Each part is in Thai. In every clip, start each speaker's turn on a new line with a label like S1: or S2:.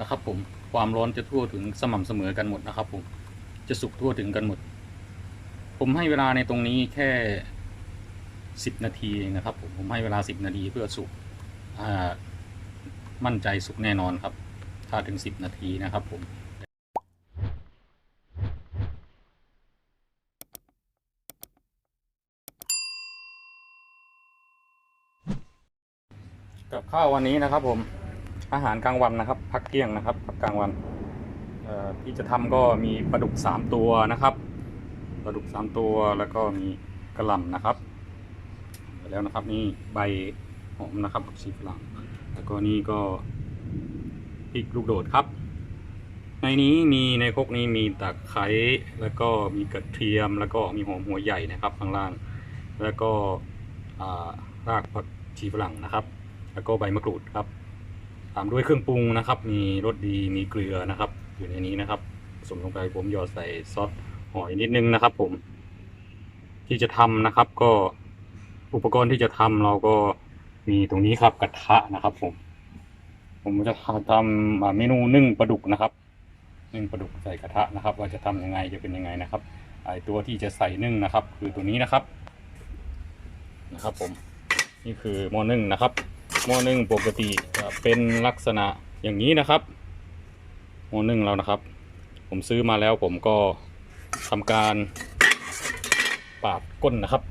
S1: นะครับ ผมความร้อนจะทั่วถึงสม่ำเสมอกันหมดนะครับ ผมจะสุกทั่วถึงกันหมด ผมให้เวลาในตรงนี้แค่สิบนาทีเองนะครับ ผมผมให้เวลาสิบนาทีเพื่อสุกมั่นใจสุกแน่นอนครับ ถ้าถึงสิบนาทีนะครับ ผมกับข้าววันนี้นะครับผม อาหารกลางวันนะครับ พักเที่ยงนะครับพักกลางวันที่จะทำก็มีปลาดุกสามตัวนะครับปลาดุกสามตัวแล้วก็มีกระหล่ำนะครับ แล้วนะครับนี่ใบหอมนะครับผักชีฝรั่งแล้วก็นี่ก็พริกลูกโดดครับ ในนี้มีในครกนี้มีตะไคร้แล้วก็มีกระเทียมแล้วก็มีหอมหัวใหญ่นะครับข้างล่าง แล้วก็รากผักชีฝรั่งนะครับ แล้วก็ใบมะกรูดครับ ตามด้วยเครื่องปรุงนะครับ มีรสดีมีเกลือนะครับ อยู่ในนี้นะครับผสมลงไปผมหยอดใส่ซอสหอยนิดนึงนะครับ ผม ที่จะทำนะครับ ก็อุปกรณ์ที่จะทำเราก็มีตรงนี้ครับกระทะนะครับ ผม ผมจะทำเมนูนึ่งปลาดุกนะครับนึ่งปลาดุกใส่กระทะนะครับ ว่าจะทำยังไงจะเป็นยังไงนะครับไอตัวที่จะใส่นึ่งนะครับ คือตัวนี้นะครับ นะครับ ผม นี่คือหม้อนึ่งนะครับหม้อนึ่งปกติ เป็นลักษณะอย่างนี้นะครับหม้อนึ่งเรานะครับ ผมซื้อมาแล้วผมก็ทำการปาดก้นนะครับ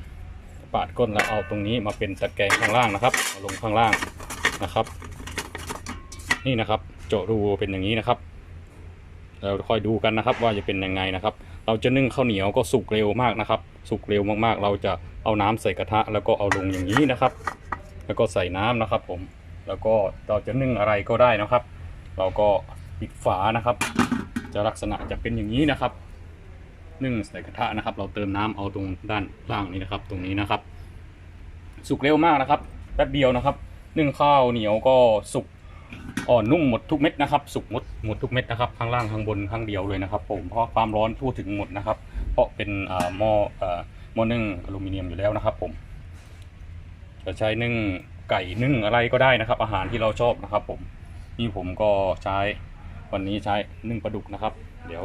S1: ปาดก้นแล้วเอาตรงนี้มาเป็นตะแกรงข้างล่างนะครับเอาลงข้างล่างนะครับ นี่นะครับเจาะรูเป็นอย่างนี้นะครับ เราคอยดูกันนะครับ ว่าจะเป็นยังไงนะครับ เราจะนึ่งข้าวเหนียวก็สุกเร็วมากนะครับ สุกเร็วมากๆ เราจะเอาน้ำใส่กระทะ แล้วก็เอาลงอย่างนี้นะครับ แล้วก็ใส่น้ำนะครับผม แล้วก็เราจะนึ่งอะไรก็ได้นะครับ เราก็ปิดฝานะครับ จะลักษณะจะเป็นอย่างนี้นะครับ นึ่งใส่กระทะนะครับ เราเติมน้ำเอาตรงด้านล่างนี้นะครับ ตรงนี้นะครับ สุกเร็วมากนะครับแป๊บเดียวนะครับ นึ่งข้าวเหนียวก็สุกอ่อนนุ่มหมดทุกเม็ดนะครับ สุกหมดหมดทุกเม็ดนะครับข้างล่างข้างบนข้างเดียวเลยนะครับผมเพราะความร้อนทั่วถึงหมดนะครับ เพราะเป็นอ่าหม้ออ่อหม้อนึ่งอลูมิเนียมอยู่แล้วนะครับ ผมจะใช้นึ่ง ไก่นึ่งอะไรก็ได้นะครับ อาหารที่เราชอบนะครับ ผมนี่ผมก็ใช้วันนี้ใช้นึ่งปลาดุกนะครับ เดี๋ยว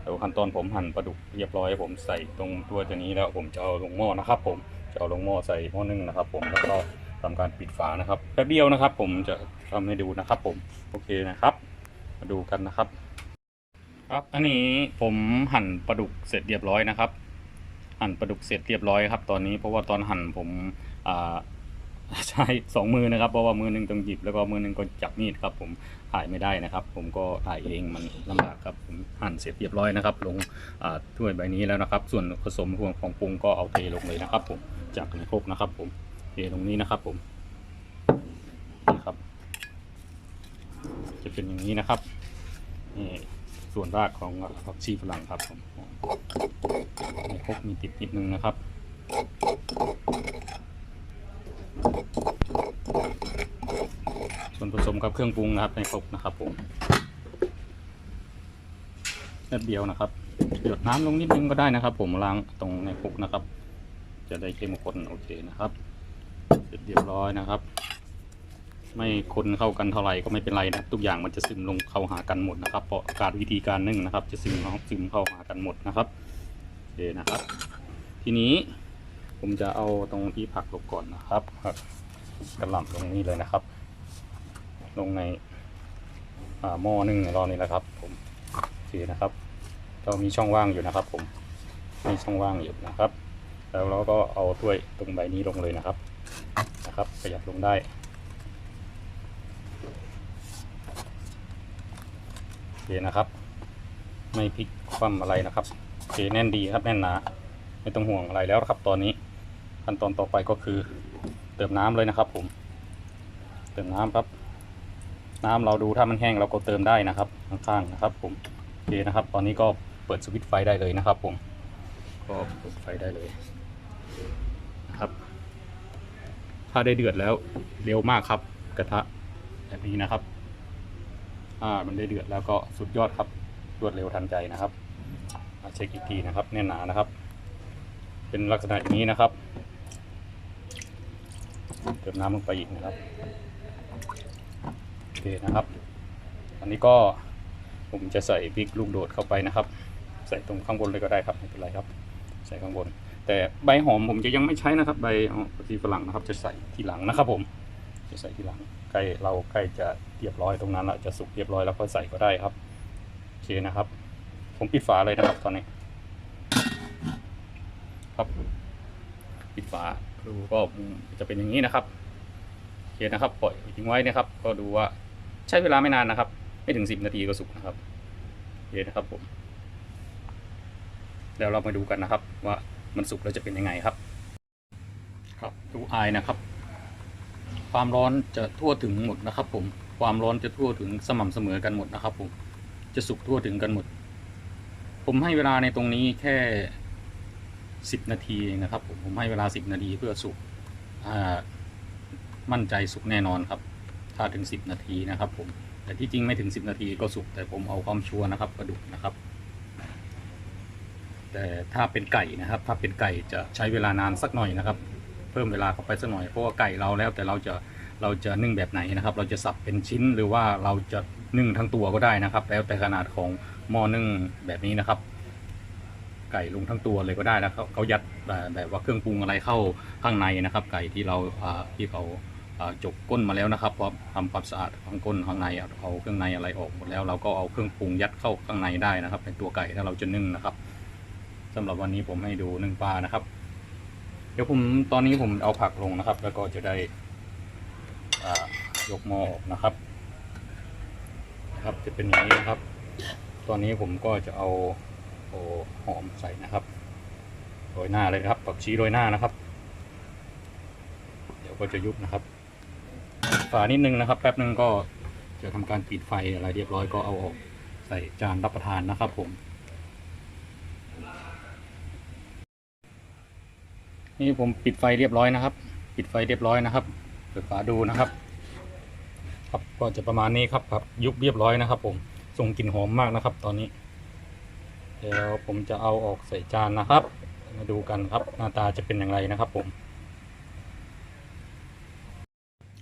S1: เดี๋ยวขั้นตอนผมหั่นปลาดุกเรียบร้อยผมใส่ตรงตัวตัวนี้แล้วผมจะเอาลงหม้อนะครับ ผมจะเอาลงหม้อใส่หม้อนึ่งนะครับ ผมแล้วก็ทำการปิดฝานะครับแป๊บเดียวนะครับ ผมจะทำให้ดูนะครับ ผมโอเคนะครับ มาดูกันนะครับ ครับอันนี้ผมหั่นปลาดุกเสร็จเรียบร้อยนะครับ หั่นปลาดุกเสร็จเรียบร้อยครับ ตอนนี้เพราะว่าตอนหั่นผมอ่า ใช้สองมือนะครับเพราะว่ามือหนึ่งต้องหยิบแล้วก็มือหนึ่งก็จับมีดครับ ผมถ่ายไม่ได้นะครับ ผมก็ถ่ายเองมันลำบากครับผมหั่นเสร็จเรียบร้อยนะครับ ลงถ้วยใบนี้แล้วนะครับ ส่วนผสมพวกของปรุงก็เอาเทลงเลยนะครับ ผมจากในครกนะครับ ผมเทตรงนี้นะครับ ผมนี่ครับ จะเป็นอย่างนี้นะครับนี่ส่วนรากของผักชีฝรั่งครับผมในครกมีติดนิดนึงนะครับ ส่วนผสม กับเครื่องปรุงนะครับในครกนะครับผมแป๊บเดียวนะครับ หยดน้ำลงนิดนึงก็ได้นะครับ ผมล้างตรงในครกนะครับ จะได้เข้มข้นโอเคนะครับเสร็จเรียบร้อยนะครับ ไม่คนเข้ากันเท่าไหร่ก็ไม่เป็นไรนะครับทุกอย่างมันจะซึมลงเข้าหากันหมดนะครับ เพราะการวิธีการนึ่งนะครับ จะซึมเข้าซึมเข้าหากันหมดนะครับโอเคนะครับ ทีนี้ผมจะเอาตรงที่ผักลงก่อนนะครับกระหล่ำลงนี้เลยนะครับ ลงในหม้อนึ่งของเรานี่แหละครับ ผมโอเคนะครับเรามีช่องว่างอยู่นะครับ ผมมีช่องว่างอยู่นะครับ แล้วเราก็เอาถ้วยตรงใบนี้ลงเลยนะครับนะครับขยับลงได้โอเคนะครับ ไม่พลิกคว่ำอะไรนะครับโอเคแน่นดีครับแน่นหนาไม่ต้องห่วงอะไรแล้วครับ ตอนนี้ขั้นตอนต่อไปก็คือเติมน้ำเลยนะครับ ผม เติมน้ำครับ น้ำเราดูถ้ามันแห้งเราก็เติมได้นะครับ ข้างๆนะครับ ผมโอเคนะครับ ตอนนี้ก็เปิดสวิตช์ไฟได้เลยนะครับ ผมก็เปิดไฟได้เลยนะครับ ถ้าได้เดือดแล้วเร็วมากครับ กระทะแบบนี้นะครับอ่ามันได้เดือดแล้วก็สุดยอดครับรวดเร็วทันใจนะครับมาเช็คอีกทีนะครับ แน่นหนานะครับ เป็นลักษณะอย่างนี้นะครับเติมน้ำลงไปอีกนะครับ เคนะครับ อันนี้ก็ผมจะใส่พริกลูกโดดเข้าไปนะครับ ใส่ตรงข้างบนเลยก็ได้ครับไม่เป็นไรครับ ใส่ข้างบน แต่ใบหอมผมจะยังไม่ใช้นะครับ ใบผักชีฝรั่งนะครับ จะใส่ทีหลังนะครับ ผม จะใส่ทีหลังใกล้เราใกล้จะเรียบร้อยตรงนั้นล้วจะสุกเรียบร้อยแล้วก็ใส่ก็ได้ครับโอเคนะครับ ผมปิดฝาเลยนะครับ ตอนนี้ ครับ ปิดฝาดูก็จะเป็นอย่างนี้นะครับโอเคนะครับ ปล่อยทิ้งไว้นะครับ ก็ดูว่า ใช้เวลาไม่นานนะครับ ไม่ถึงสิบนาทีก็สุกนะครับโอเคนะครับผมเดี๋ยวเรามาดูกันนะครับ ว่ามันสุกแล้วจะเป็นยังไงครับ ครับดูอายนะครับ ความร้อนจะทั่วถึงหมดนะครับ ผมความร้อนจะทั่วถึงสม่ำเสมอกันหมดนะครับ ผมจะสุกทั่วถึงกันหมด ผมให้เวลาในตรงนี้แค่สิบนาทีนะครับ ผมผมให้เวลาสิบนาทีเพื่อสุกมั่นใจสุกแน่นอนครับ ถ้าถึงสิบนาทีนะครับผม แต่ที่จริงไม่ถึงสิบนาทีก็สุก แต่ผมเอาความชัวนะครับปลาดุกนะครับ แต่ถ้าเป็นไก่นะครับ ถ้าเป็นไก่จะใช้เวลานานสักหน่อยนะครับ เพิ่มเวลาเข้าไปสักหน่อย เพราะว่าไก่เราแล้วแต่เราจะเราจะนึ่งแบบไหนนะครับ เราจะสับเป็นชิ้นหรือว่าเราจะนึ่งทั้งตัวก็ได้นะครับ แล้วแต่ขนาดของหม้อนึ่งแบบนี้นะครับ ไก่ลงทั้งตัวเลยก็ได้แล้วเขาเขายัดแบบว่าเครื่องปรุงอะไรเข้าข้างในนะครับ ไก่ที่เราที่เขา จกก้นมาแล้วนะครับพอทำความสะอาดข้างก้นข้างในเอาเครื่องในอะไรออกหมดแล้ว เราก็เอาเครื่องปรุงยัดเข้าข้างในได้นะครับเป็นตัวไก่ถ้าเราจะนึ่งนะครับสำหรับวันนี้ผมให้ดูนึ่งปลานะครับ เดี๋ยวผมตอนนี้ผมเอาผักลงนะครับ แล้วก็จะได้ยกหม้อออกนะครับ ครับจะเป็นอย่างนี้นะครับ ตอนนี้ผมก็จะเอาโอหอมใส่นะครับโรยหน้าเลยครับผักชีโรยหน้านะครับ เดี๋ยวก็จะยุบนะครับ ฝานิดนึงนะครับ แป๊บนึงก็จะทำการปิดไฟอะไรเรียบร้อยก็เอาออกใส่จานรับประทานนะครับผม นี่ผมปิดไฟเรียบร้อยนะครับ ปิดไฟเรียบร้อยนะครับเปิดฝาดูนะครับ ครับก็จะประมาณนี้ครับครับยุบเรียบร้อยนะครับ ผมส่งกลิ่นหอมมากนะครับ ตอนนี้ เดี๋ยวผมจะเอาออกใส่จานนะครับ มาดูกันครับ หน้าตาจะเป็นอย่างไรนะครับ ผม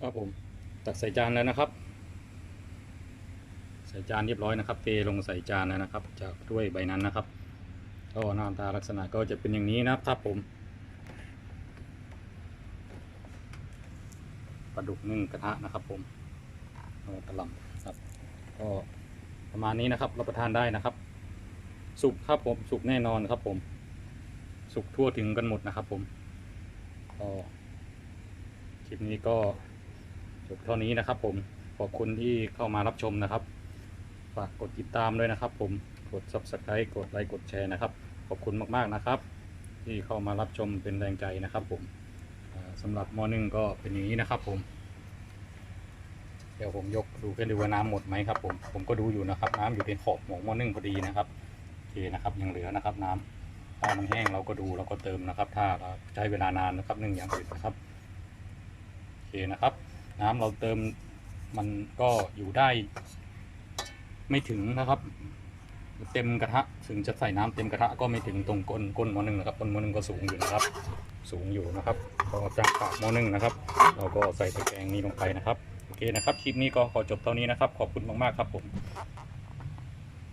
S1: ครับผม ตักใส่จานแล้วนะครับ ใส่จานเรียบร้อยนะครับ เทลงใส่จานแล้วนะครับ จากด้วยใบนั้นนะครับก็หน้าตาลักษณะก็จะเป็นอย่างนี้นะครับผมปลาดุกนึ่งกระทะนะครับ ผมเอากระหลำครับ ก็ประมาณนี้นะครับรับประทานได้นะครับ สุกครับผมสุกแน่นอนครับ ผม สุกทั่วถึงกันหมดนะครับ ผมก็คลิปนี้ก็ จบเท่านี้นะครับผมขอบคุณที่เข้ามารับชมนะครับ ฝากกดติดตามด้วยนะครับ ผมกด subscribe กดไลค์กดแชร์นะครับ ขอบคุณมากๆนะครับ ที่เข้ามารับชมเป็นแรงใจนะครับ ผมอ่าสำหรับม้อนึ่งก็เป็นอย่างนี้นะครับผมเดี๋ยวผมยกดูกันดูว่าน้ำหมดไหมครับผมผมก็ดูอยู่นะครับ น้ำอยู่ในขอบของม้อนึ่งพอดีนะครับโอเคนะครับยังเหลือนะครับ น้ำถ้ามันแห้งเราก็ดูเราก็เติมนะครับ ถ้าเราใช้เวลานานนะครับนึ่งอย่างอื่นนะครับโอเคนะครับ น้ำเราเติมมันก็อยู่ได้ ไม่ถึงนะครับ เต็มกระทะถึงจะใส่น้ำเต็มกระทะก็ไม่ถึงตรงก้นก้นหม้อนึ่งนะครับก้นหม้อนึ่งก็สูงอยู่นะครับ สูงอยู่นะครับก็จากปากหม้อนึ่งนะครับ เราก็ใส่ตะแกรงนี้ลงไปนะครับโอเคนะครับคลิปนี้ก็ขอจบเท่านี้นะครับ ขอบคุณมากๆครับผม